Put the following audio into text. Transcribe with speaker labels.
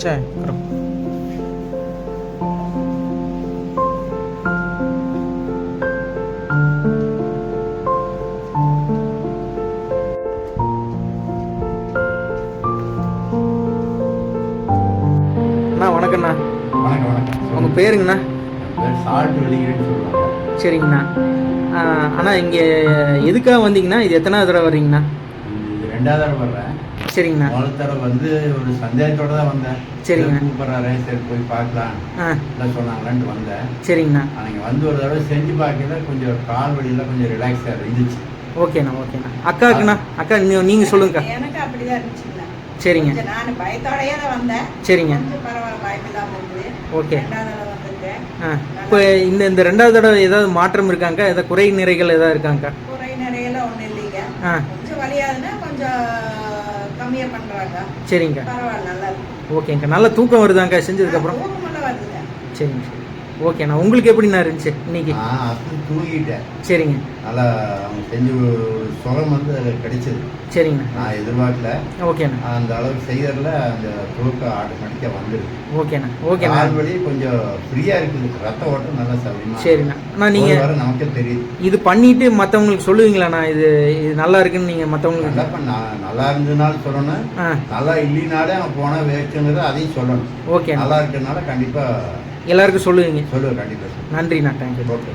Speaker 1: получаем кров. அண்ணா
Speaker 2: வணக்கம்ண்ணா.
Speaker 1: உங்கள் பேருங்கண்ணா?
Speaker 2: சால்ட்
Speaker 1: சரிங்கண்ணா. அண்ணா இங்கே எதுக்காக வந்தீங்கன்னா இது எத்தனாவது தடவை வர்றீங்கண்ணா?
Speaker 2: ரெண்டாவது தடவை வர்றேன்.
Speaker 1: சரிங்கண்ணா.
Speaker 2: முதல் தடவை வந்து ஒரு சந்தேகத்தோட தான் வந்தேன்.
Speaker 1: சரிங்க.
Speaker 2: சரி, கூப்பிடுறாரு சரி போய் பார்க்கலாம்.
Speaker 1: ஆ.
Speaker 2: எல்லாம் சொன்னாங்களான்ட்டு வந்தேன்.
Speaker 1: சரிங்கண்ணா.
Speaker 2: அன்னைக்கு வந்து ஒரு தடவை செஞ்சு பார்க்கல கொஞ்சம் கால் வலியெல்லாம் கொஞ்சம் ரிலாக்ஸாக இருந்துச்சு.
Speaker 1: ஓகேண்ணா ஓகேண்ணா. அக்காவுக்குண்ணா அக்கா நீ நீங்கள் சொல்லுங்கக்கா.
Speaker 3: எனக்கு அப்படிதான் இருந்துச்சுங்க
Speaker 1: சரிங்க.
Speaker 3: நான் பயத்தோடயே தான் வந்தேன்.
Speaker 1: சரிங்க.
Speaker 3: பரவாயில்ல பயமில்லாம இருந்தது
Speaker 1: ஓகே. இப்போ இந்த இந்த ரெண்டாவது தடவை ஏதாவது மாற்றம் இருக்காங்கக்கா? ஏதாவது குறை நிறைகள் ஏதாவது இருக்காங்கக்கா?
Speaker 3: குறை நிறையெல்லாம் ஒன்றும் இல்லைங்க.
Speaker 1: ஆ.
Speaker 3: கொஞ்சம் வலியாதுன்னா கொஞ்சம் கம்மியா பண்றாங்க.
Speaker 1: சரிங்கக்கா
Speaker 3: பரவாயில்ல நல்லா
Speaker 1: ஓகேங்கக்கா நல்ல தூக்கம் வருதாங்க்கா செஞ்சதுக்கப்புறம்?
Speaker 3: வருதுங்க.
Speaker 1: சரிங்க சரி. ஓகேண்ணா உங்களுக்கு எப்படிண்ணா இருந்துச்சு இன்னைக்கு?
Speaker 2: நான் தூங்கிட்டேன்.
Speaker 1: சரிங்க.
Speaker 2: நல்லா அவங்க செஞ்ச ஒரு சுகம் வந்து அதில் கிடைச்சது.
Speaker 1: சரிங்கண்ணா
Speaker 2: நான் எதிர்பார்க்கல.
Speaker 1: ஓகேண்ணா
Speaker 2: அந்த அளவுக்கு செய்யறதுல அந்த தூக்கம் ஆட்டோமேட்டிக்காக வந்துடுது.
Speaker 1: ஓகேண்ணா ஓகேண்ணா
Speaker 2: வலி கொஞ்சம் ஃப்ரீயாக இருக்குது. ரத்த ஓட்டம் நல்லா சௌரியமா
Speaker 1: சரிண்ணா. அண்ணா நீங்கள்
Speaker 2: வர நமக்கே தெரியுது.
Speaker 1: இது பண்ணிட்டு மற்றவங்களுக்கு சொல்லுவீங்களாண்ணா இது இது நல்லா இருக்குன்னு நீங்கள் மற்றவங்களுக்கு
Speaker 2: நல்லா பண்ண நல்லா இருந்ததுனாலும் சொல்லணும். நல்லா இல்லைனாலே அவன் போனால் வேஸ்ட்டுங்கிறத அதையும் சொல்லணும்.
Speaker 1: ஓகேண்ணா
Speaker 2: நல்லா இருக்கிறதுனால கண்டிப்பாக
Speaker 1: எல்லாருக்கும் சொல்லுவீங்க.
Speaker 2: சொல்லுவேன் கண்டிப்பாக
Speaker 1: நன்றிண்ணா தேங்க்யூ
Speaker 2: ஓகே